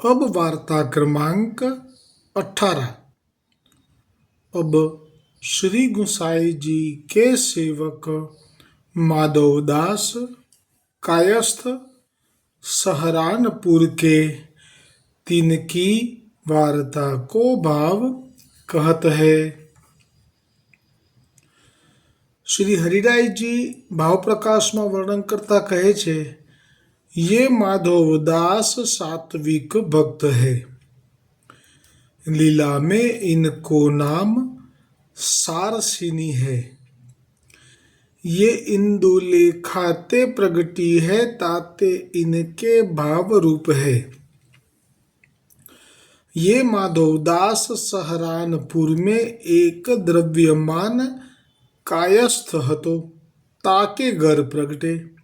अब वार्ता क्रमांक अठारह अब श्री गुसाई जी के सेवक माधवदास कायस्थ सहारनपुर के तिनकी वार्ता को भाव कहत है શ્રી હરિરાયજી ભાવપ્રકાશમાં વર્ણન કરતા કહે છે ये माधवदास सात्विक भक्त है। लीला में इनको नाम सारसिनी है। ये इंदुलेखाते प्रगति है, ताते इनके भाव रूप है। ये माधवदास सहरानपुर में एक द्रव्यमान कायस्थ हतो, ताके घर प्रगटे।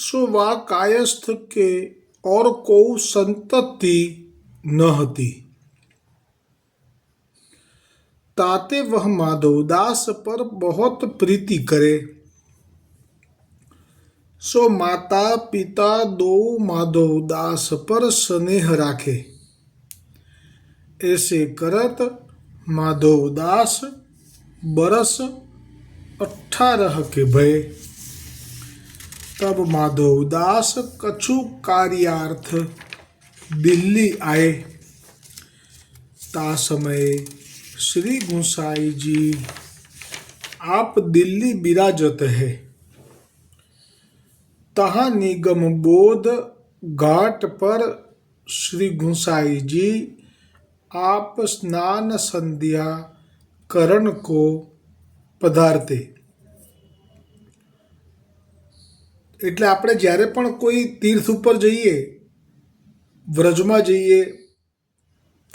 सो वा कायस्थ के और को संतति न હતી ताते वह माधवदास पर बहुत प्रीति करे। सो माता पिता दो माधवदास पर स्नेह राखे। ऐसे करत माधवदास बरस अठारह के भय। तब माधवदास कछु कार्यार्थ दिल्ली आए। ता समय श्री गुसाई जी, आप दिल्ली विराजत है। तहा निगम बोध घाट पर श्री गुसाई जी, आप स्नान संध्या करण को पधारते। એટલે આપણે જ્યારે પણ કોઈ તીર્થ ઉપર જઈએ, વ્રજમાં જઈએ,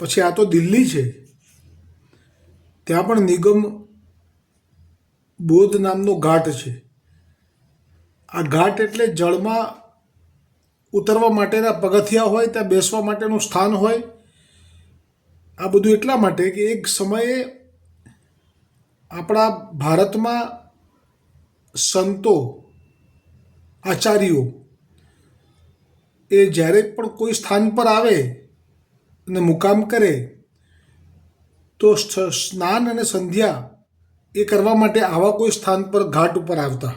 પછી આ તો દિલ્હી છે, ત્યાં પણ નિગમ બોધ નામનો ઘાટ છે. આ ઘાટ એટલે જળમાં ઉતરવા માટેના પગથિયા હોય, ત્યાં બેસવા માટેનું સ્થાન હોય. આ બધું એટલા માટે કે એક સમયે આપણા ભારતમાં સંતો આચાર્યો, એ જ્યારે પણ કોઈ સ્થાન પર આવે અને મુકામ કરે, તો સ્નાન અને સંધ્યા એ કરવા માટે આવા કોઈ સ્થાન પર ઘાટ ઉપર આવતા.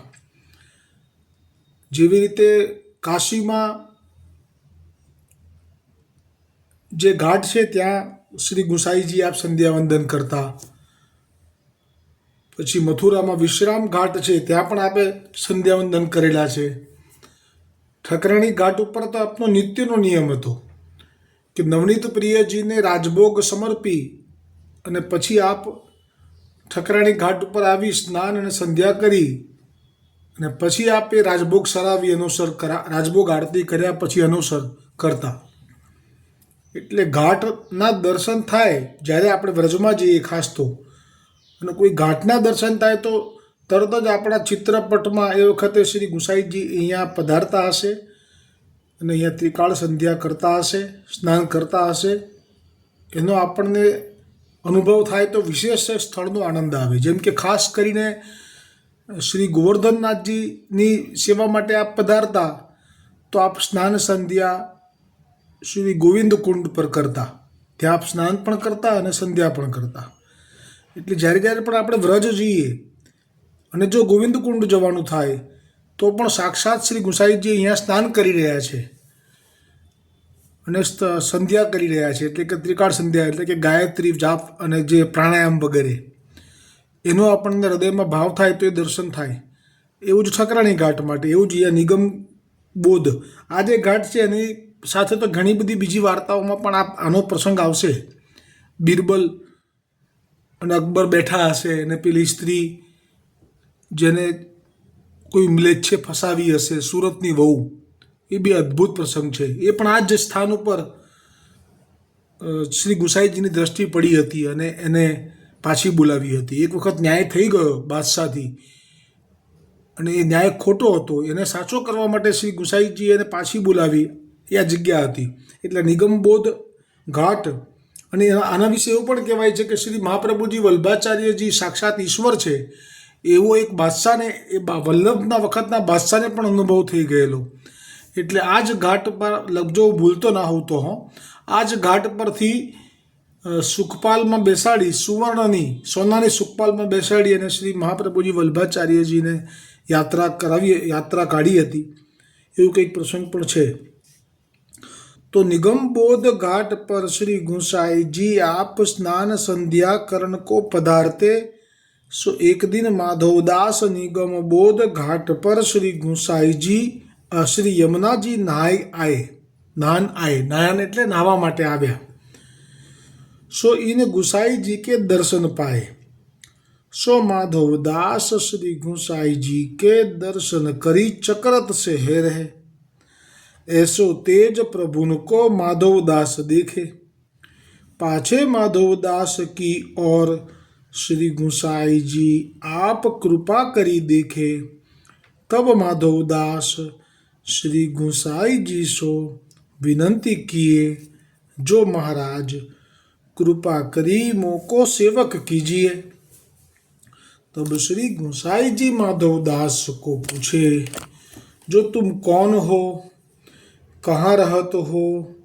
જેવી રીતે કાશીમાં જે ઘાટ છે, ત્યાં શ્રી ગુસાઈજી આપ સંધ્યા વંદન કરતા. પછી મથુરામાં વિશ્રામ ઘાટ છે, ત્યાં પણ આપણે સંધ્યાવંદન કરેલા છે. ઠકરાણી ઘાટ ઉપર તો આપનો નિત્યનો નિયમ હતો કે નવનીત પ્રિયજીને રાજભોગ સમર્પી અને પછી આપ ઠકરાણી ઘાટ ઉપર આવી સ્નાન અને સંધ્યા કરી અને પછી આપ રાજભોગ સરાવી અનુસર કરા, રાજભોગ આરતી કર્યા, પછી અનુસર કરતા. એટલે ઘાટના દર્શન થાય જ્યારે આપણે વ્રજમાં જઈએ ખાસ તો. અને કોઈ ઘાટના દર્શન થાય તો તરત જ આપણા ચિત્રપટમાં એ વખતે શ્રી ગુસાઈજી અહીંયા પધારતા હશે અને અહીંયા ત્રિકાળ સંધ્યા કરતા હશે, સ્નાન કરતા હશે. એનો આપણને અનુભવ થાય તો વિશેષ સ્થળનો આનંદ આવે. જેમ કે ખાસ કરીને શ્રી ગોવર્ધનનાથજીની સેવા માટે આપ પધારતા તો આપ સ્નાન સંધ્યા શ્રી ગોવિંદ કુંડ પર કરતા. ત્યાં આપ સ્નાન પણ કરતા અને સંધ્યા પણ કરતા. એટલે જ્યારે જ્યારે પણ આપણે વ્રજ જઈએ અને જો ગોવિંદ કુંડ જવાનું થાય, તો પણ સાક્ષાત શ્રી ગુસાઈજી અહીંયા સ્નાન કરી રહ્યા છે અને સંધ્યા કરી રહ્યા છે. એટલે કે ત્રિકાળ સંધ્યા, એટલે કે ગાયત્રી, જાપ અને જે પ્રાણાયામ વગેરે. એનો આપણને હૃદયમાં ભાવ થાય તો એ દર્શન થાય. એવું જ ઠકરાણી ઘાટ માટે, એવું જ નિગમ બોધ. આ જે ઘાટ છે, એની સાથે તો ઘણી બધી બીજી વાર્તાઓમાં પણ આ, આનો પ્રસંગ આવશે. બિરબલ અને અકબર બેઠા હશે અને પેલી સ્ત્રી જેને કોઈ મ્લેચ્છે ફસાવી હશે, સુરતની વહુ, એ બી અદ્ભુત પ્રસંગ છે. એ પણ આ જ સ્થાન ઉપર શ્રી ગુસાઈજીની દ્રષ્ટિ પડી હતી અને એને પાછી બોલાવી હતી. એક વખત ન્યાય થઈ ગયો બાદશાહથી અને એ ન્યાય ખોટો હતો. એને સાચો કરવા માટે શ્રી ગુસાઈજી એને પાછી બોલાવી, એ આ જગ્યા હતી. એટલે નિગમબોધ ઘાટ અને આના વિશે એવું પણ કહેવાય છે કે શ્રી મહાપ્રભુજી વલ્ભાચાર્યજી સાક્ષાત ઈશ્વર છે. એવો એક બાદશાહને, એ વલ્લભના વખતના બાદશાહને પણ અનુભવ થઈ ગયેલો. એટલે આ જ ઘાટ પર લગજો ભૂલતો ના હોતો હો. આ જ ઘાટ પરથી સુખપાલમાં બેસાડી સુવર્ણની, સોનાની સુખપાલમાં બેસાડી અને શ્રી મહાપ્રભુજી વલ્ભાચાર્યજીને યાત્રા કરાવી યાત્રા કાઢી હતી. એવું કંઈક પ્રસંગ પણ છે. તો નિગમબોધ ઘાટ પર શ્રી ગુંસાઈજી આપ સ્નાન સંધ્યા કરણ કો પધારતે. સો એક દિન માધવદાસ નિગમબોધ ઘાટ પર શ્રી ગુંસાઈજી શ્રી યમુનાજી નાય આય. નાન આય. નાયન એટલે નાહવા માટે આવ્યા. સો ઇન ગુસાઈજી કે દર્શન પાય. સો માધવદાસ શ્રી ગુંસાઈજી કે દર્શન કરી ચક્રત સે હે. રહે है रहे ऐसो तेज प्रभुन को माधवदास देखे पाछे माधवदास की और श्री गुसाई जी आप कृपा करी देखे तब माधवदास श्री गुसाई जी सो विनंती किए जो महाराज कृपा करी मोको सेवक कीजिए तब श्री गुसाई जी माधवदास को पूछे जो तुम कौन हो कहाँ रहत हो?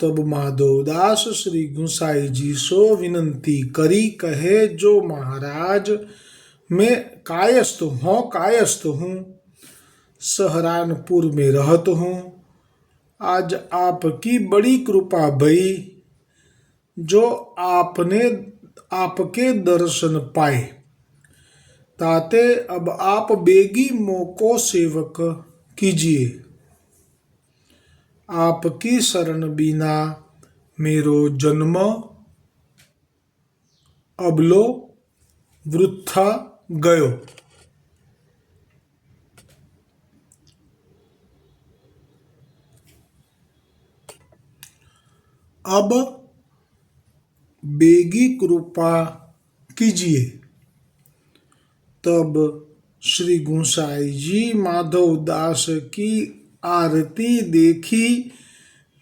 तब माधवदास श्री गुसाई जी सो विनंती करी, कहे, जो महाराज, मैं कायस्थ हूँ कायस्थ हूँ। सहरानपुर में रहत हूँ। आज आपकी बड़ी कृपा भई, जो आपने, आपके दर्शन पाए। ताते अब आप बेगी मोको सेवक कीजिए। आपकी शरण बिना मेरो जन्म, अबलो वृथा गयो। अब बेगी कृपा कीजिए। तब श्री गुसाई जी माधव दास की આરતી દેખી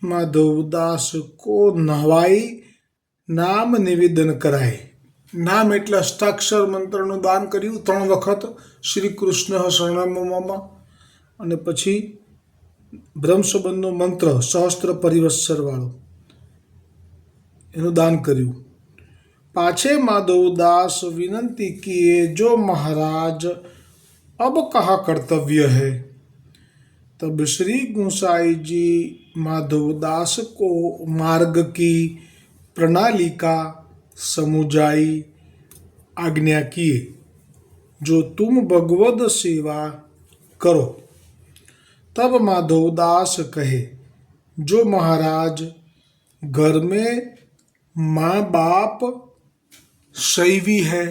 માધવદાસ કો નહવાઈ નામ નિવેદન કરાય. નામ એટલે અષ્ટાક્ષર મંત્રનું દાન કર્યું ત્રણ વખત શ્રી કૃષ્ણ શરણમમાં. અને પછી બ્રહ્મસંબંધનો મંત્ર, સહસ્ત્ર પરિવત્સરવાળો. એનું દાન કર્યું. પાછે માધવદાસ વિનંતી કીએ, જો મહારાજ, અબ કહા કર્તવ્ય હૈ? तब श्री गुसाई जी माधवदास को मार्ग की प्रणाली का समुझाई आज्ञा किए जो तुम भगवत सेवा करो तब माधवदास कहे जो महाराज घर में माँ बाप शैवी है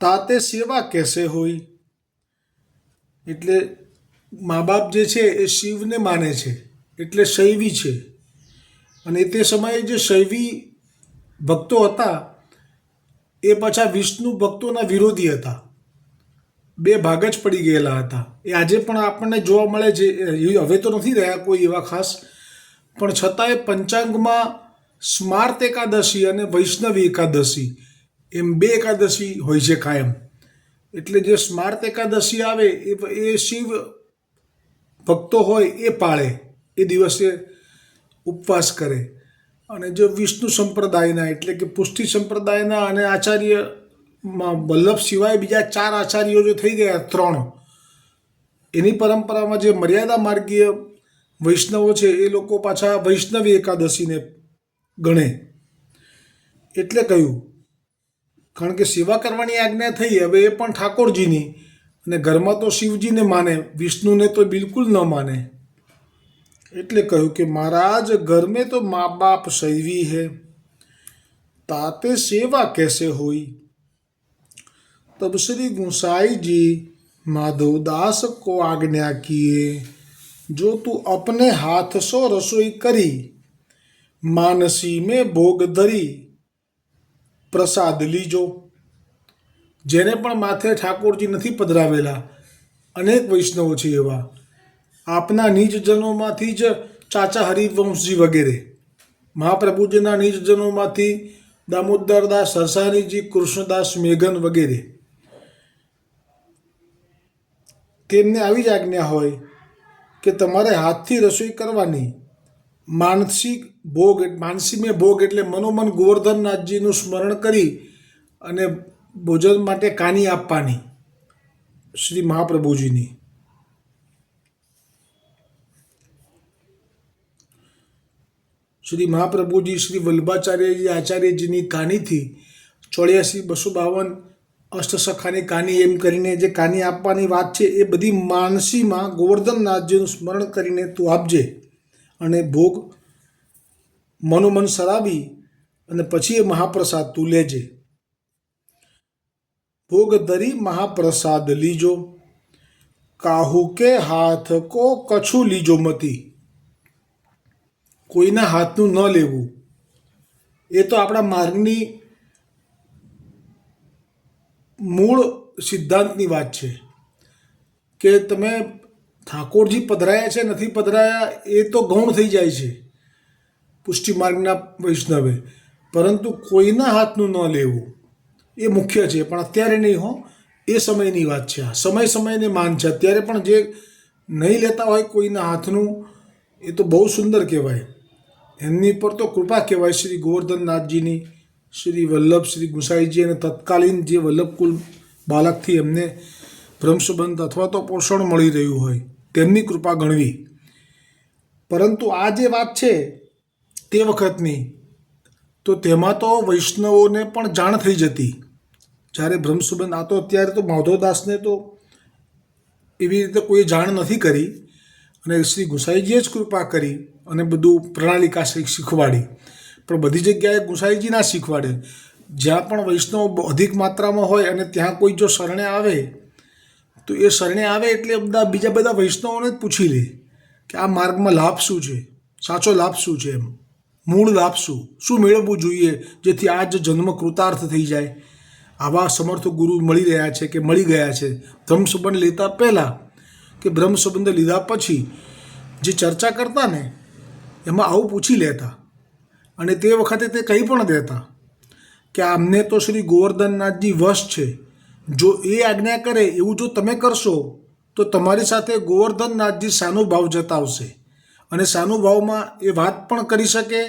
તાતે સેવા કેસે હોય એટલે મા બાપ જે છે એ શિવને માને છે, એટલે શૈવી છે. અને તે સમયે જે શૈવી ભક્તો હતા, એ પાછા વિષ્ણુ ભક્તોના વિરોધી હતા. બે ભાગ જ પડી ગયેલા હતા. એ આજે પણ આપણને જોવા મળે છે હવે તો નથી રહ્યા કોઈ એવા ખાસ. પણ છતાંય પંચાંગમાં સ્માર્ત એકાદશી અને વૈષ્ણવી એકાદશી, એમ બે એકાદશી હોય છે કાયમ. એટલે જે સ્માર્ત એકાદશી આવે એ શિવ ભક્તો હોય એ પાળે, એ દિવસે ઉપવાસ કરે. અને જો વિષ્ણુ સંપ્રદાયના, એટલે કે પુષ્ટિ સંપ્રદાયના અને આચાર્યમાં વલ્લભ સિવાય બીજા ચાર આચાર્યો જો થઈ ગયા, ત્રણ, એની પરંપરામાં જે મર્યાદા માર્ગીય વૈષ્ણવો છે, એ લોકો પાછા વૈષ્ણવી એકાદશીને ગણે. એટલે કહ્યું, કારણ કે સેવા કરવાની આજ્ઞા થઈ, હવે એ પણ ઠાકોરજીની અને ઘરમાં તો શિવજીને માને વિષ્ણુને તો બિલકુલ ન માને એટલે કહ્યું કે મહારાજ ઘર में તો મા બાપ શૈવી હૈ ताते सेवा कैसे हुई तब श्री गुसाई जी माधव दास को आज्ञा किए जो तू अपने हाथ सो रसोई करी માનસી મેં ભોગ ધરી પ્રસાદ લીજો જેને પણ માથે ઠાકોરજી નથી પધરાવેલા, અનેક વૈષ્ણવો છે એવા. આપના નિજજનોમાંથી જ ચાચા હરિવંશજી વગેરે. મહાપ્રભુજીના નિજજનોમાંથી દામોદરદાસ સરસાનીજી કૃષ્ણદાસ મેઘન વગેરે. તેમને આવી જ આજ્ઞા હોય કે તમારે હાથથી રસોઈ કરવાની. માનસિક ભોગ માનસી મેં ભોગ એટલે મનોમન ગોવર્ધનનાથજીનું સ્મરણ કરી અને ભોજન માટે કાની આપવાની? શ્રી મહાપ્રભુજીની. શ્રી મહાપ્રભુજી શ્રી વલ્ભાચાર્યજી આચાર્યજીની કાનીથી ચોર્યાસી બસો બાવન અષ્ટસખાની કાની એમ કરીને જે કાની આપવાની વાત છે એ બધી માનસીમાં ગોવર્ધનનાથજીનું સ્મરણ કરીને તું આપજે અને ભોગ મનોમન સરાવી અને પછી એ મહાપ્રસાદ તું લેજે. ભોગ ધરી મહાપ્રસાદ લીજો. કાહુ કે હાથ કો કછું લીજો મતી. કોઈના હાથનું ન લેવું. એ તો આપણા માર્ગની મૂળ સિદ્ધાંતની વાત છે. કે તમે ઠાકોરજી પધરાયા છે, નથી પધરાયા, એ તો ગૌણ થઈ જાય છે પુષ્ટિ માર્ગના વૈષ્ણવે. પરંતુ કોઈના હાથનું ન લેવું. એ મુખ્ય છે. પણ અત્યારે નહીં હો. એ સમયની વાત છે. આ સમય સમયને માન છે. અત્યારે પણ જે નહીં લેતા હોય કોઈના હાથનું, એ તો બહુ સુંદર કહેવાય. એમની પર તો કૃપા કહેવાય શ્રી ગોવર્ધનનાથજીની, શ્રી વલ્લભ, શ્રી ગુસાઈજી અને તત્કાલીન જે વલ્લભકુલ બાલકથી એમને ભ્રમસંબંધ અથવા તો પોષણ મળી રહ્યું હોય, તેમની કૃપા ગણવી. પરંતુ આ જે વાત છે તે વખતની તો તેમાં તો વૈષ્ણવોને પણ જાણ થઈ જતી. જ્યારે બ્રહ્મસુબંધ આ તો અત્યારે તો માધવદાસને તો એવી રીતે કોઈ જાણ નથી કરી અને શ્રી ગુસાઈજીએ જ કૃપા કરી અને બધું પ્રણાલિકા શીખ- શીખવાડી. પણ બધી જગ્યાએ ગુસાઈજી ના શીખવાડે. જ્યાં પણ વૈષ્ણવ અધિક માત્રામાં હોય અને ત્યાં કોઈ જો શરણે આવે, તો એ શરણે આવે એટલે બધા બીજા બધા વૈષ્ણવોને જ પૂછી લે કે આ માર્ગમાં લાભ શું છે? સાચો લાભ શું છે એમ? મૂળ લાભ શું શું મેળવવું જોઈએ જેથી આ જ જન્મ કૃતાર્થ થઈ જાય? આવા સમર્થ ગુરુ મળી રહ્યા છે કે મળી ગયા છે? બ્રહ્મ સંબંધ લેતા પહેલાં કે બ્રહ્મ સંબંધ લીધા પછી જે ચર્ચા કરતા ને, એમાં આવું પૂછી લેતા અને તે વખતે તે કહી પણ દેતા કે આમને તો શ્રી ગોવર્ધનનાથજી વશ છે. જો એ આજ્ઞા કરે, એવું જો તમે કરશો, તો તમારી સાથે ગોવર્ધનનાથજી સાનુભાવ જતાવશે. અને સાનુભાવમાં એ વાત પણ કરી શકે,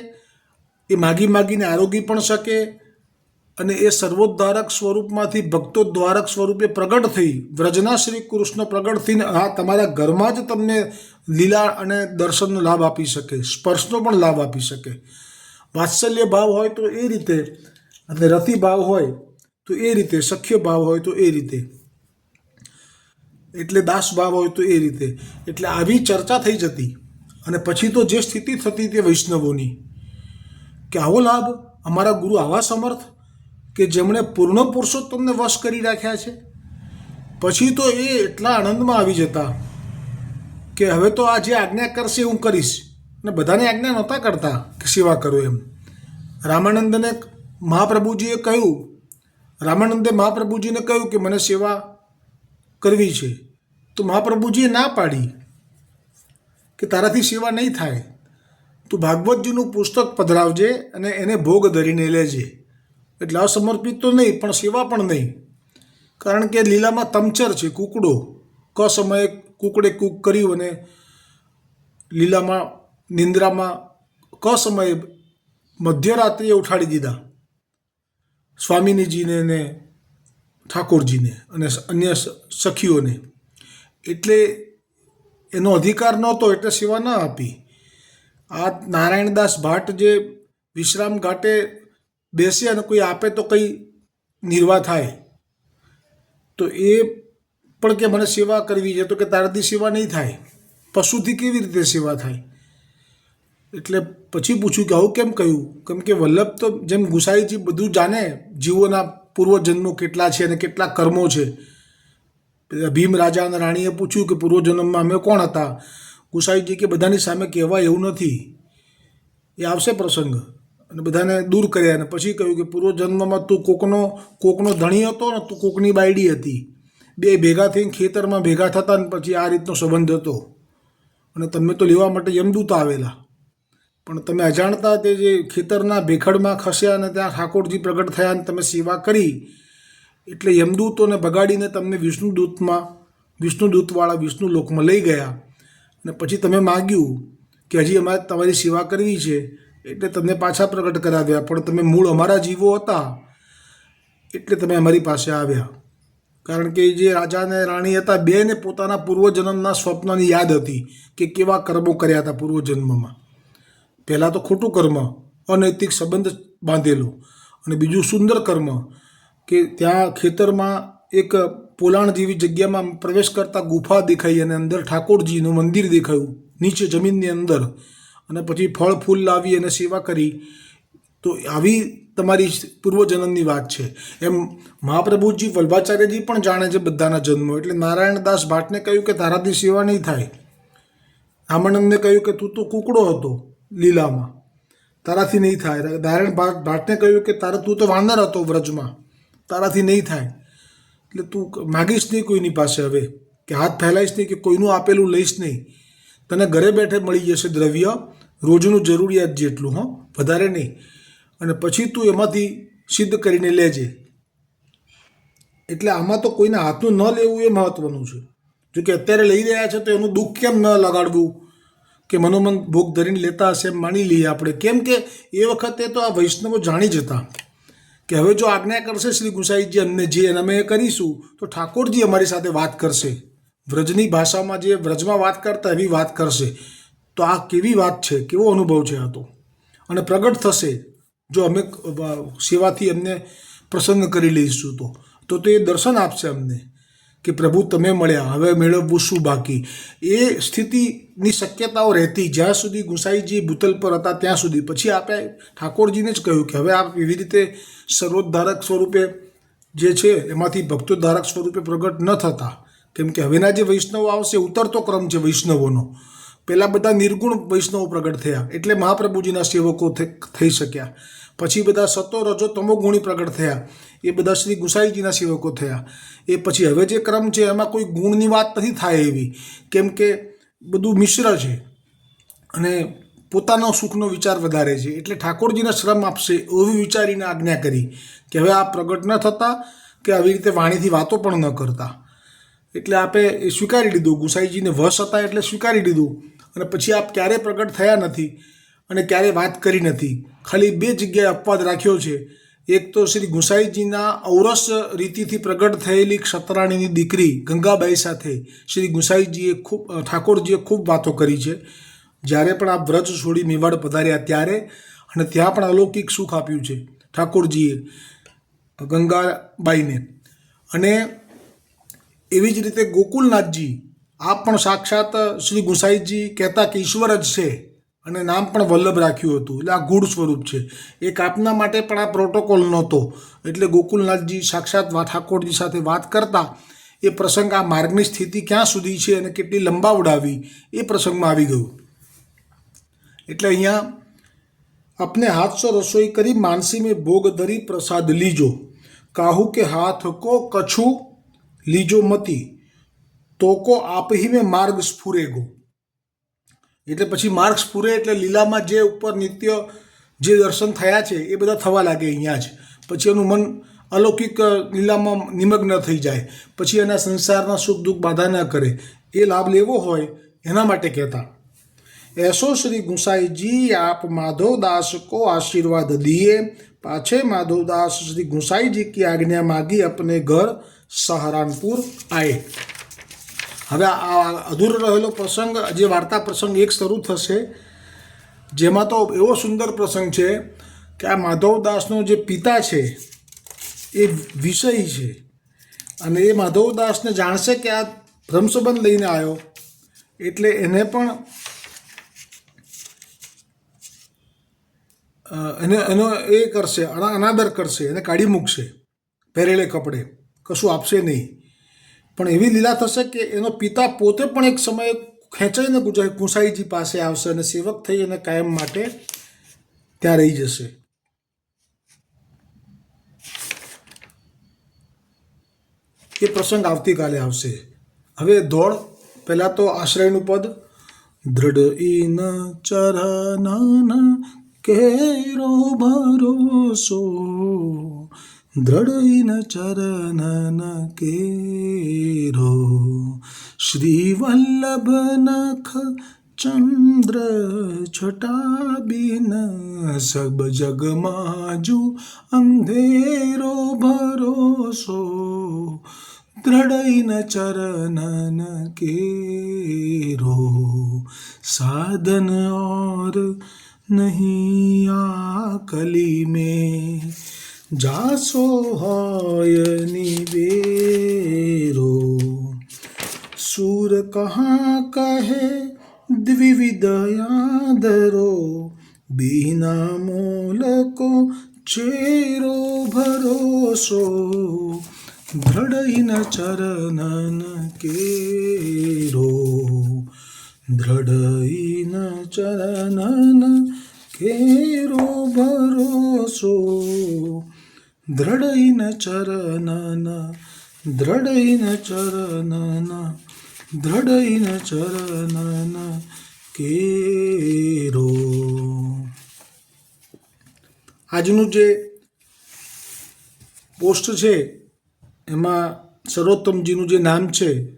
એ માગી માગીને આરોગી પણ શકે અને એ સર્વોદ્ધારક સ્વરૂપમાંથી ભક્તોદ્ધારક સ્વરૂપે પ્રગટ થઈ, વ્રજના શ્રી કૃષ્ણ પ્રગટ થઈને આ તમારા ઘરમાં જ તમને લીલા અને દર્શનનો લાભ આપી શકે, સ્પર્શનો પણ લાભ આપી શકે. વાત્સલ્ય ભાવ હોય તો એ રીતે, અને રતિ ભાવ હોય તો એ રીતે, સખ્ય ભાવ હોય તો એ રીતે. એટલે દાસ ભાવ હોય તો એ રીતે. એટલે આવી ચર્ચા થઈ જતી. અને પછી તો જે સ્થિતિ થતી તે વૈષ્ણવોની. કે આવો લાભ અમારા ગુરુ આવા સમર્થ કે જેમણે પૂર્ણ પુરુષોત્તમને વશ કરી રાખ્યા છે? પછી તો એ એટલા આનંદમાં આવી જતા કે હવે તો આ જે આજ્ઞા કરશે હું કરીશ. અને બધાને આજ્ઞા નહોતા કરતા કે સેવા કરો એમ. રામાનંદને મહાપ્રભુજીએ કહ્યું, રામાનંદે મહાપ્રભુજીને કહ્યું કે મને સેવા કરવી છે. તો મહાપ્રભુજીએ ના પાડી. કે તારાથી સેવા નહીં થાય, તું ભાગવતજીનું પુસ્તક પધરાવજે અને એને ભોગ ધરીને લેજે. એટલે અસમર્પિત તો નહીં, પણ સેવા પણ નહીં. કારણ કે લીલામાં તમચર છે, કુકડો. ક સમયે કુકડે કૂક કર્યું અને લીલામાં, નિંદ્રામાં ક સમયે મધ્યરાત્રિએ ઉઠાડી દીધા. સ્વામિનીજીને ને ઠાકોરજીને અને અન્ય સખીઓને. એટલે એનો અધિકાર નહોતો એટલે સેવા ન આપી. આ નારાયણદાસ ભાટ જે વિશ્રામ ઘાટે બેસે અને કોઈ આપે તો કંઈ નિર્વાહ થાય. તો એ પણ કે મને સેવા કરવી છે તો કે તારાથી સેવા નહીં થાય. પશુથી કેવી રીતે સેવા થાય? એટલે પછી પૂછ્યું કે આવું કેમ કહ્યું? કેમ કે વલ્લભ તો જેમ ગુસાઈજી બધું જાણે, જીવોના પૂર્વજન્મો કેટલા છે અને કેટલા કર્મો છે. ભીમ રાજા અને રાણીએ પૂછ્યું કે પૂર્વજન્મમાં અમે કોણ હતા? ગુસાઈજી કે બધાની સામે કહેવાય એવું નથી. એ આવશે પ્રસંગ. અને બધાને દૂર કર્યા અને પછી કહ્યું કે પૂર્વજન્મમાં તું કોકનો કોકનો ધણી હતો ને તું કોકની બાયડી હતી. બે ભેગા થઈને ખેતરમાં ભેગા થતા ને પછી આ રીતનો સંબંધ હતો. અને તમે તો લેવા માટે યમદૂત આવેલા. પણ તમે અજાણતા તે જે ખેતરના ભેખડમાં ખસ્યા અને ત્યાં ઠાકોરજી પ્રગટ થયા અને તમે સેવા કરી એટલે યમદૂતોને ભગાડીને તમને વિષ્ણુદૂતમાં વિષ્ણુદૂતવાળા વિષ્ણુ લોકમાં લઈ ગયા. અને પછી તમે માગ્યું કે હજી અમારે તમારી સેવા કરવી છે, એટલે તમને પાછા પ્રગટ કરાવ્યા, પણ તમે મૂળ અમારા જીવો હતા, એટલે તમે અમારી પાસે આવ્યા. કારણ કે જે રાજા અને રાણી હતા, બેને પોતાના પૂર્વજન્મના સ્વપ્નની યાદ હતી કે કેવા કર્મો કર્યા હતા પૂર્વજન્મમાં. પહેલાં તો ખોટું કર્મ, અનૈતિક સંબંધ બાંધેલો, અને બીજું સુંદર કર્મ કે ત્યાં ખેતરમાં એક પોલાણ જેવી જગ્યામાં પ્રવેશ કરતા ગુફા દેખાઈ અને અંદર ઠાકોરજીનું મંદિર દેખાયું, નીચે જમીનની અંદર. અને પછી ફળ, ફૂલ લાવી અને સેવા કરી. તો આવી તમારી પૂર્વજન્મની વાત છે. એમ મહાપ્રભુજી વલ્ભાચાર્યજી પણ જાણે છે બધાના જન્મો. એટલે નારાયણદાસ ભાટને કહ્યું કે તારાથી સેવા નહીં થાય. રામાનંદને કહ્યું કે તું તો કુકડો હતો લીલામાં. તારાથી નહીં થાય. નારાયણ ભાટને કહ્યું કે તારા, તું તો વાનર હતો વ્રજમાં. તારાથી નહીં થાય. એટલે તું માગીશ નહીં કોઈની પાસે હવે. કે હાથ ફેલાઈશ નહીં કે કોઈનું આપેલું લઈશ નહીં. તને ઘરે બેઠે મળી જશે દ્રવ્ય. રોજનું જરૂરિયાત જેટલું, હં, વધારે નહીં. અને પછી તું એમાંથી સિદ્ધ કરીને લેજે. એટલે આમાં તો કોઈના હાથનું ન લેવું એ મહત્ત્વનું છે. જો કે અત્યારે લઈ રહ્યા છે તો એનું દુઃખ કેમ ન લગાડવું? કે મનોમન ભોગ ધરીને લેતા હશે એમ માની લઈએ આપણે. કેમ કે એ વખતે તો આ વૈષ્ણવો જાણી જતા કે હવે જો આજ્ઞા કરશે શ્રી ગુસાઈજી અમને જે અને અમે કરીશું, તો ઠાકોરજી અમારી સાથે વાત કરશે. વ્રજની ભાષામાં જે વ્રજમાં વાત કરતા એવી વાત કરશે. તો આ કેવી વાત છે? કેવો અનુભવ છે આ તો? અને પ્રગટ થશે, જો અમે સેવાથી અમને પ્રસન્ન કરી લઈશું તો. તો તે દર્શન આપશે અમને, કે પ્રભુ તમે મળ્યા, હવે મેળવવું શું બાકી? એ સ્થિતિની શક્યતાઓ રહેતી. જ્યાં સુધી ગુસાઈજી ભૂતલ પર હતા ત્યાં સુધી. પછી આપણે ઠાકોરજીને જ કહ્યું કે હવે આપ એવી રીતે સર્વોદ્ધારક સ્વરૂપે જે છે, એમાંથી ભક્તોદ્ધારક સ્વરૂપે પ્રગટ ન થતા. કેમ કે હવેના જે વૈષ્ણવો આવશે, ઉતરતો ક્રમ છે વૈષ્ણવોનો. પહેલાં બધા નિર્ગુણ વૈષ્ણવો પ્રગટ થયા. એટલે મહાપ્રભુજીના સેવકો થઈ શક્યા. પછી બધા સતો રજો તમો ગુણી પ્રગટ થયા. એ બધા શ્રી ગુસાઈજીના સેવકો થયા. એ પછી હવે જે ક્રમ છે, એમાં કોઈ ગુણની વાત નથી થાય એવી. કેમ કે બધું મિશ્ર છે અને પોતાનો સુખનો વિચાર વધારે છે. એટલે ઠાકોરજીને શ્રમ આપશે એવું વિચારીને આજ્ઞા કરી કે હવે આ પ્રગટ ન થતા કે આવી રીતે વાણીથી વાતો પણ ન કરતા. એટલે આપે એ સ્વીકારી લીધું, ગુસાઈજીને વશ હતા એટલે સ્વીકારી લીધું અને પછી આપ ક્યારે પ્રગટ થયા નથી અને ક્યારે વાત કરી નથી. ખાલી બે જગ્યાએ અપવાદ રાખ્યો છે. એક તો શ્રી ગુસાઈજીના ઔરસ રીતિથી પ્રગટ થયેલી ક્ષત્રાણીની દીકરી ગંગાબાઈ સાથે શ્રી ગુસાઈજીએ ખૂબ ઠાકોરજીએ ખૂબ વાતો કરી છે. જ્યારે પણ આ વ્રજ છોડી મેવાડ પધાર્યા ત્યારે અને ત્યાં પણ અલૌકિક સુખ આપ્યું છે ઠાકોરજીએ ગંગાબાઈને. અને એવી જ રીતે ગોકુલનાથજી, આપ પણ સાક્ષાત શ્રી ગુસાઈજી કહેતા કે ઈશ્વર જ છે. અને નામ પણ વલ્લભ રાખ્યું હતું એટલે આ ગૂઢ સ્વરૂપ છે એક આપના માટે પણ આ પ્રોટોકોલ નહોતો એટલે ગોકુલનાથજી સાક્ષાત વા ઠાકોરજી સાથે વાત કરતા એ પ્રસંગ આ માર્ગની સ્થિતિ ક્યાં સુધી છે અને કેટલી લંબાવડાવી એ પ્રસંગમાં આવી ગયું એટલે અહીંયા अपने हाथ से रसोई કરી मानसी में भोग धरी प्रसाद लीजो काहू के हाथ को कछु लीजो मती તો કો આપ હી મેં માર્ગ સ્ફુરેગો એટલે પછી માર્ગ સ્ફુરે એટલે લીલામાં જે ઉપર નિત્ય જે દર્શન થયા છે એ બધા થવા લાગે અહીંયા જ પછી એનું મન અલૌકિક લીલામાં નિમગ્ન થઈ જાય પછી એના સંસારના સુખ દુઃખ બાધા ન કરે એ લાભ લેવો હોય એના માટે કહેતા ऐसो श्री गुसाई जी आप माधव दास को आशीर्वाद दिए पाछे माधव दास श्री गुसाई जी की आज्ञा मांगी अपने घर सहारनपुर आए હવે આ અધૂરો રહેલો પ્રસંગ, જે વાર્તા પ્રસંગ એક શરૂ થશે, જેમાં તો એવો સુંદર પ્રસંગ છે કે આ માધવદાસનો જે પિતા છે, એ વિષય છે. અને એ માધવદાસને જાણશે કે આ ભ્રમસંબંધ લઈને આવ્યો. એટલે એને પણ એને એનો એ કરશે, અના- અનાદર કરશે, એને કાઢી મૂકશે, પહેરેલે કપડે. કશું આપશે નહીં. પણ એવી લીલા થશે કે એનો પિતા પોતે પણ એક સમયે ખેંચાઈને ગુજરાત કુંસાઈજી પાસે આવશે અને સેવક થઈ અને કાયમ માટે ત્યાં રહી જશે. એ પ્રસંગ આવતીકાલે આવશે. હવે દોડ. પહેલાં તો આશ્રયનું પદ. દ્રઢ ઇન ચરણ કેરો ભરોસો. દ્રઢહીન ચરણન કેરો. શ્રી વલ્લભ નખ ચંદ્ર છટાબિન સબ જગમાજુ અંધેરો ભરોસો. દ્રઢૈન ચરણન કેરો. સાધન ઓર નહીં આ કલી મેં जासोहाय निबेरो सूर कहाँ कहे द्विविदयादरो। बिना मूल को चेरो भरोसो। दृढ़ न चरणन केरो। दृढ़ न चरणन केरो भरोसो। દ્રઢૈન ચરનન દ્રઢૈન ચરનન દ્રઢૈન ચરનન કેરો. આજનું જે પોસ્ટ છે, એમાં સર્વોત્તમજીનું જે નામ છે,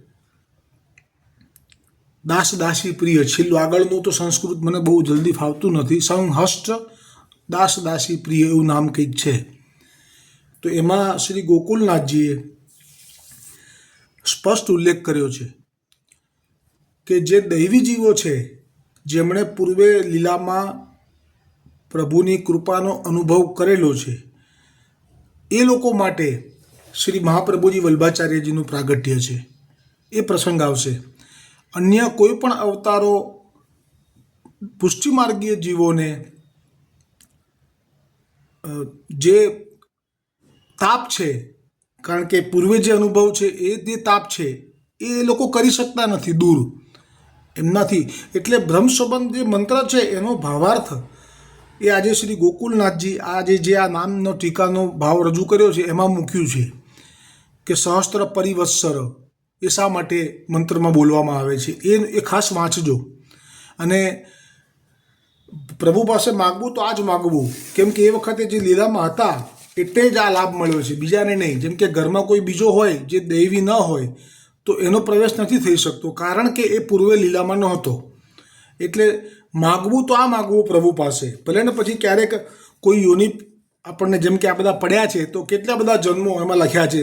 દાસ દાસી પ્રિય, છેલ્લું આગળનું તો સંસ્કૃત મને બહુ જલ્દી ફાવતું નથી સંહષ્ટ દાસ દાસી પ્રિય એવું નામ કંઈક છે. તો એમાં શ્રી ગોકુલનાથજીએ સ્પષ્ટ ઉલ્લેખ કર્યો છે કે જે દૈવી જીવો છે, જેમણે પૂર્વે લીલામાં પ્રભુની કૃપાનો અનુભવ કરેલો છે, એ લોકો માટે શ્રી મહાપ્રભુજી વલ્ભાચાર્યજીનું પ્રાગટ્ય છે. એ પ્રસંગ આવશે. અન્ય કોઈ પણ અવતારો પુષ્ટિમાર્ગીય જીવોને જે તાપ છે, કારણ કે પૂર્વે જે અનુભવ છે, એ જે તાપ છે, એ લોકો કરી શકતા નથી દૂર. એમનાથી. એટલે બ્રહ્મ સંબંધ જે મંત્ર છે, એનો ભાવાર્થ એ આજે શ્રી ગોકુલનાથજી, આજે જે આ નામનો ટીકાનો ભાવ રજૂ કર્યો છે, એમાં મૂક્યું છે કે સહસ્ત્ર પરિવત્સર એ શા માટે મંત્રમાં બોલવામાં આવે છે, એ એ ખાસ વાંચજો. અને પ્રભુ પાસે માગવું તો આ જ માગવું, કેમ કે એ વખતે જે લીલામાં હતા એટલે જ આ લાભ મળ્યો છે. બીજાને નહીં. જેમ કે ઘરમાં કોઈ બીજો હોય, જે દૈવી ન હોય, તો એનો પ્રવેશ નથી થઈ શકતો. કારણ કે એ પૂર્વે લીલામાં નહોતો. એટલે માગવું તો આ માગવું પ્રભુ પાસે. ભલે ને પછી ક્યારેક કોઈ યોનિ આપણને જેમ કે આ બધા પડ્યા છે, તો કેટલા બધા જન્મો એમાં લખ્યા છે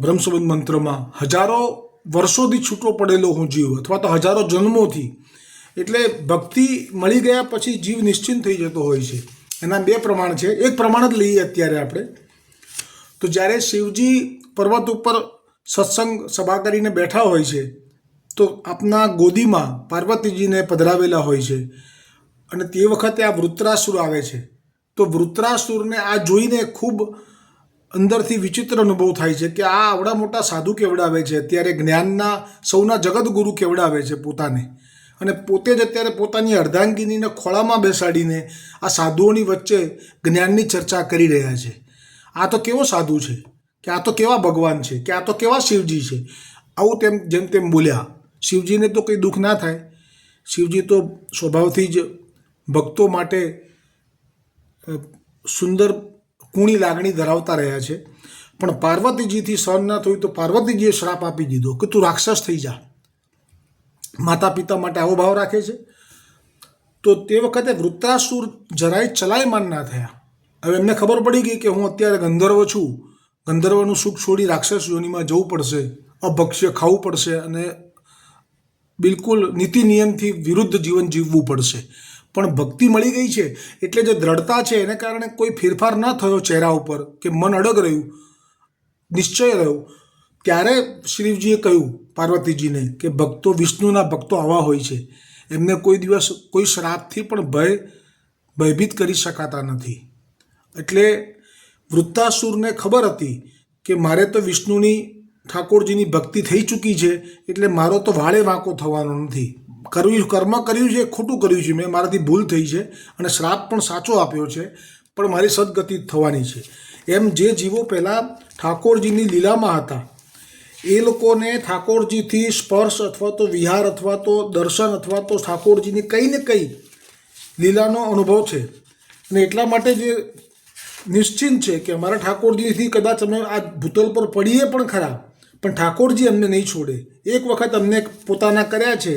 બ્રહ્મસંબંધ મંત્રમાં. હજારો વર્ષોથી છૂટો પડેલો હું જીવ, અથવા તો હજારો જન્મોથી. એટલે ભક્તિ મળી ગયા પછી જીવ નિશ્ચિંત થઈ જતો હોય છે. એના બે પ્રમાણ છે. એક પ્રમાણ જ લઈએ અત્યારે આપણે. તો જ્યારે શિવજી પર્વત ઉપર સત્સંગ સભા કરીને બેઠા હોય છે, તો આપના ગોદીમાં પાર્વતીજીને પધરાવેલા હોય છે. અને તે વખતે આ વૃત્રાસુર આવે છે. તો વૃત્રાસુરને આ જોઈને ખૂબ અંદરથી વિચિત્ર અનુભવ થાય છે કે આ આવડા મોટા સાધુ કેવડાવે છે. અત્યારે જ્ઞાનના સૌના જગતગુરુ કેવડાવે છે પોતાને. અને પોતે જ અત્યારે પોતાની અર્ધાંગીનીને ખોળામાં બેસાડીને આ સાધુઓની વચ્ચે જ્ઞાનની ચર્ચા કરી રહ્યા છે. આ તો કેવો સાધુ છે? કે આ તો કેવા ભગવાન છે? કે આ તો કેવા શિવજી છે? આવું તેમ જેમ તેમ બોલ્યા. શિવજીને તો કંઈ દુઃખ ના થાય. શિવજી તો સ્વભાવથી જ ભક્તો માટે સુંદર કુણી લાગણી ધરાવતા રહ્યા છે. પણ પાર્વતીજીથી સહન ના થયું તો પાર્વતીજીએ શ્રાપ આપી દીધો કે તું રાક્ષસ થઈ જા. માતા પિતા માટે આવો ભાવ રાખે છે. તો તે વખતે વૃત્રાસુર જરાય ચલાયમાન ના થયા. હવે એમને ખબર પડી ગઈ કે હું અત્યારે ગંધર્વ છું. ગંધર્વનું સુખ છોડી રાક્ષસ યોનિમાં જવું પડશે, અભક્ષ્ય ખાવું પડશે અને બિલકુલ નીતિ નિયમથી વિરુદ્ધ જીવન જીવવું પડશે. પણ ભક્તિ મળી ગઈ છે એટલે જે દ્રઢતા છે એને કારણે કોઈ ફેરફાર ન થયો ચહેરા ઉપર કે મન અડગ રહ્યું, નિશ્ચય રહ્યો. ત્યારે શ્રીજીએ કહ્યું પાર્વતીજીને કે ભક્તો, વિષ્ણુના ભક્તો આવા હોય છે. એમને કોઈ દિવસ કોઈ શ્રાપથી પણ ભય, ભયભીત કરી શકાતા નથી. એટલે વૃત્તાસુરને ખબર હતી કે મારે તો વિષ્ણુની, ઠાકોરજીની ભક્તિ થઈ ચૂકી છે, એટલે મારો તો વાળે વાંકો થવાનો નથી. કર્યું, કર્મ કર્યું છે, ખોટું કર્યું છે, મેં મારાથી ભૂલ થઈ છે અને શ્રાપ પણ સાચો આપ્યો છે, પણ મારી સદગતિ થવાની છે. એમ જે જીવો પહેલાં ઠાકોરજીની લીલામાં હતા એ લોકોને ઠાકોરજીથી સ્પર્શ અથવા તો વિહાર અથવા તો દર્શન અથવા તો ઠાકોરજીની કંઈ ને કંઈ લીલાનો અનુભવ છે. અને એટલા માટે જે નિશ્ચિંત છે કે અમારા ઠાકોરજીથી કદાચ અમે આ ભૂતલ પર પડીએ પણ ખરા, પણ ઠાકોરજી અમને નહીં છોડે. એક વખત અમને પોતાના કર્યા છે,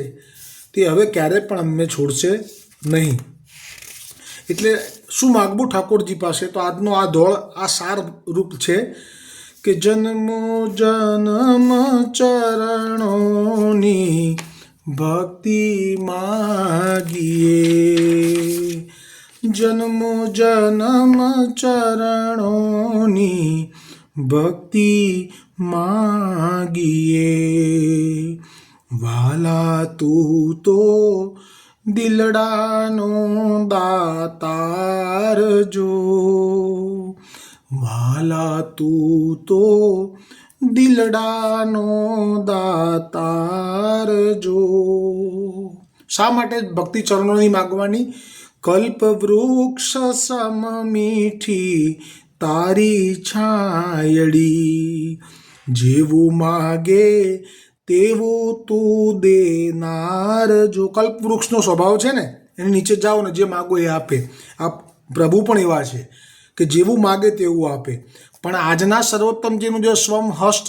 તે હવે ક્યારે પણ અમને છોડશે નહીં. એટલે શું માગવું ઠાકોરજી પાસે? તો આજનો આ ધોળ આ સાર રૂપ છે. કે જન્મો જન્મ ચરણોની ભક્તિ માગીએ. જન્મો જન્મ ચરણોની ભક્તિ માગીએ. વાલા તું તો દિલડાનો દાતાર જો. વાલા તું તો દિલડાનો દાતાર જો. શા માટે ભક્તિ ચરણોની માગવાની? કલ્પ વૃક્ષ સમ મીઠી તારી છાયડી. જેવું માગે તેવું તું દેનાર જો. કલ્પ વૃક્ષનો સ્વભાવ છે ને, એની નીચે જાઓ ને જે માગો એ આપે. આ પ્રભુ પણ એવા છે. કે જેવું માગે તેવું આપે. પણ આજના સર્વોત્તમજીનું જે સ્વમ હસ્ત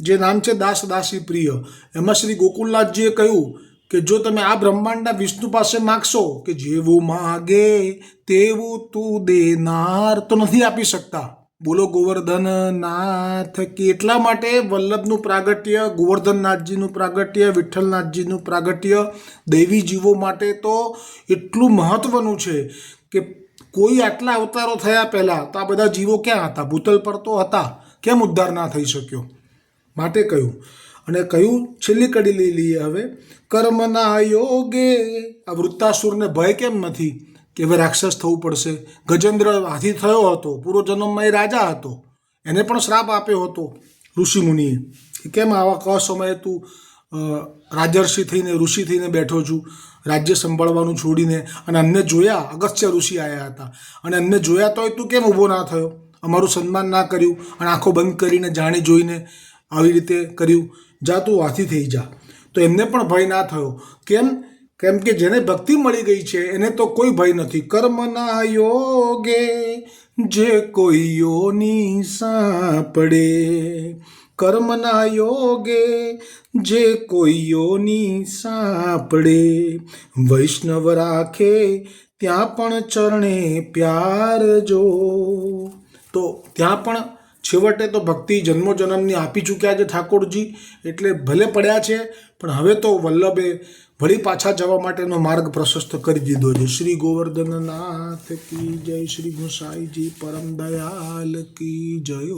જે નામ છે દાસ દાસી પ્રિય, એમાં શ્રી ગોકુલનાથજીએ કહ્યું કે જો તમે આ બ્રહ્માંડના વિષ્ણુ પાસે માગશો કે જેવું માગે તેવું તું દેનાર તો નથી આપી શકતા. બોલો ગોવર્ધન નાથ એટલા માટે વલ્લભનું પ્રાગટ્ય, ગોવર્ધનનાથજીનું પ્રાગટ્ય, વિઠ્ઠલનાથજીનું પ્રાગટ્ય, દૈવી જીવો માટે તો એટલું મહત્વનું છે કે કોઈ આટલા અવતારો થયા પહેલાં તો આ બધા જીવો ક્યાં હતા? ભૂતલ પર તો હતા. કેમ ઉદ્ધાર ના થઈ શક્યો? માટે કહ્યું. અને કહ્યું, છેલ્લી કડી લઈ લઈએ હવે. કર્મના યોગે. આ વૃત્તાસુરને ભય કેમ નથી કે હવે રાક્ષસ થવું પડશે? ગજેન્દ્ર હાથી થયો હતો. પૂર્વ જન્મમાં એ રાજા હતો. એને પણ શ્રાપ આપ્યો હતો ઋષિમુનિએ કેમ આવા ક સમયે તું રાજર્ષિ થઈને, ઋષિ થઈને બેઠો છું? રાજ્ય સંભાળવાનું છોડીને અને અમને જોયા અગસ્ત્ય ઋષિ આવ્યા હતા. અને અમને જોયા તોય તું કેમ ઊભો ના થયો? અમારું સન્માન ના કર્યું અને આંખો બંધ કરીને જાણી જોઈને આવી રીતે કર્યું. જા તું હાથી થઈ જા. તો એમને પણ ભય ના થયો. કેમ? કેમ કે જેને ભક્તિ મળી ગઈ છે એને તો કોઈ ભય નથી. કર્મના યોગે જે કોઈ યોની સાંપડે. કર્મના યોગે જે કોઈ યોની સાંપડે વૈષ્ણવ રાખે ત્યાં પણ ચરણે પ્યાર જો. તો ત્યાં પણ છેવટે તો ભક્તિ જન્મો જન્મની આપી ચૂક્યા છે ઠાકોરજી, એટલે ભલે પડ્યા છે, પણ હવે તો વલ્લભે વળી પાછા જવા માટેનો માર્ગ પ્રશસ્ત કરી દીધો છે. શ્રી ગોવર્ધનનાથ કી જય, શ્રી ગોસાઈજી પરમ દયાલ કી જય